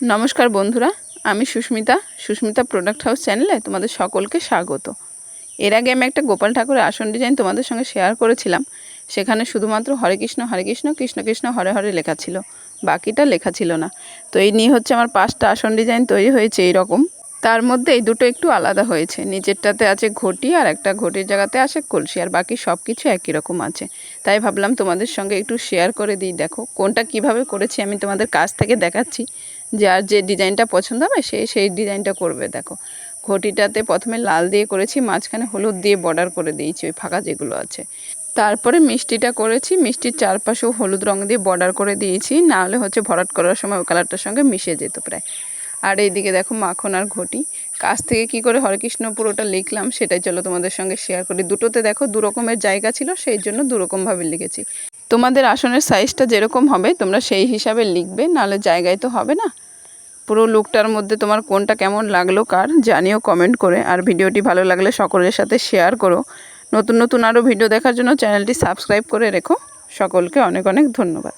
নমস্কার বন্ধুরা, আমি সুস্মিতা সুস্মিতা প্রোডাক্ট হাউস চ্যানেলে তোমাদের সকলকে স্বাগত। এর আগে আমি একটা গোপাল ঠাকুরের আসন ডিজাইন তোমাদের সঙ্গে শেয়ার করেছিলাম, সেখানে শুধুমাত্র হরে কৃষ্ণ হরে কৃষ্ণ কৃষ্ণ কৃষ্ণ, হরে হরে লেখা ছিল, বাকিটা লেখা ছিল না। তো এই নিয়ে হচ্ছে আমার পাঁচটা আসন ডিজাইন তৈরি হয়েছে এই রকম তার মধ্যে এই দুটো একটু আলাদা হয়েছে, নিচেরটাতে আছে ঘটি আর একটা ঘটির জায়গাতে আছে কলসি, আর বাকি সব কিছু একই রকম আছে। তাই ভাবলাম তোমাদের সঙ্গে একটু শেয়ার করে দিই, দেখো কোনটা কীভাবে করেছি আমি তোমাদের কাছ থেকে দেখাচ্ছি। যার যে ডিজাইনটা পছন্দ হবে সে সেই ডিজাইনটা করবে, দেখো। ঘটিটাতে প্রথমে লাল দিয়ে করেছি, মাঝখানে হলুদ দিয়ে বর্ডার করে দিয়েছি, ওই ফাঁকা যেগুলো আছে। তারপরে মিষ্টিটা করেছি, মিষ্টির চারপাশেও হলুদ রঙ দিয়ে বর্ডার করে দিয়েছি, নাহলে হচ্ছে ভরাট করার সময় ওই কালারটার সঙ্গে মিশে যেত প্রায়। আর এইদিকে দেখো মাখন আর ঘটি। কাছ থেকে কি করে হরেকৃষ্ণ পুরোটা লিখলাম সেটাই চলো তোমাদের সঙ্গে শেয়ার করি। দুটোতে দেখো দু রকমের জায়গা ছিল, সেই জন্য দু রকমভাবে লিখেছি। তোমাদের আসনের সাইজটা যেরকম হবে, তোমরা সেই হিসাবে লিখবে, নাহলে জায়গায় তো হবে না। পুরো লুকটার মধ্যে তোমার কোনটা কেমন লাগল, কার, জানিও কমেন্ট করে। আর ভিডিওটি ভালো লাগলে সকলের সাথে শেয়ার করো। নতুন নতুন আরও ভিডিও দেখার জন্য চ্যানেলটি সাবস্ক্রাইব করে রেখো। সকলকে অনেক অনেক ধন্যবাদ।